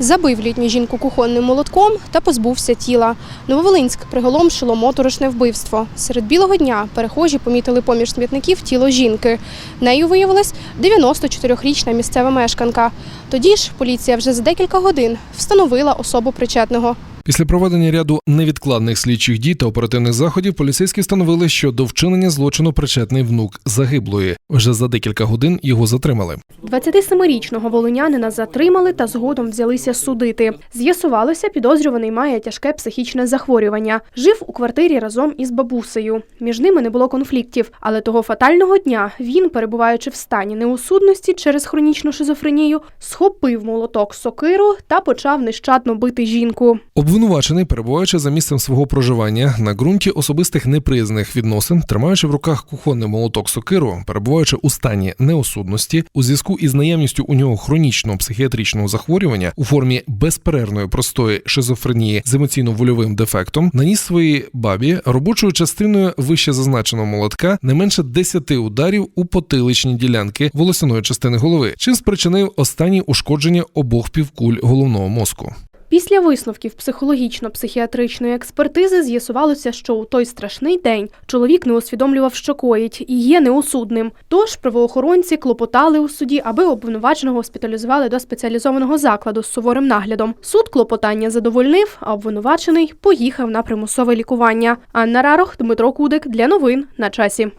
Забив літню жінку кухонним молотком та позбувся тіла. Нововолинськ приголомшило моторошне вбивство. Серед білого дня перехожі помітили поміж смітників тіло жінки. Нею виявилась 94-річна місцева мешканка. Тоді ж поліція вже за декілька годин встановила особу причетного. Після проведення ряду невідкладних слідчих дій та оперативних заходів поліцейські встановили, що до вчинення злочину причетний внук загиблої. Вже за декілька годин його затримали. 27-річного волинянина затримали та згодом взялися судити. З'ясувалося, підозрюваний має тяжке психічне захворювання. Жив у квартирі разом із бабусею. Між ними не було конфліктів, але того фатального дня він, перебуваючи в стані неусудності через хронічну шизофренію, схопив молоток сокиру та почав нещадно бити жінку. Обвинувачений, перебуваючи за місцем свого проживання на ґрунті особистих неприязних відносин, тримаючи в руках кухонний молоток сокиру, перебуваючи у стані неосудності, у зв'язку із наявністю у нього хронічного психіатричного захворювання у формі безперервної простої шизофренії з емоційно-вольовим дефектом, наніс своїй бабі робочою частиною вище зазначеного молотка не менше 10 ударів у потиличні ділянки волосяної частини голови, чим спричинив останні ушкодження обох півкуль головного мозку. Після висновків психологічно-психіатричної експертизи з'ясувалося, що у той страшний день чоловік не усвідомлював, що коїть, і є неусудним. Тож правоохоронці клопотали у суді, аби обвинуваченого госпіталізували до спеціалізованого закладу з суворим наглядом. Суд клопотання задовольнив, а обвинувачений поїхав на примусове лікування. Анна Рарох, Дмитро Кудик для новин на часі.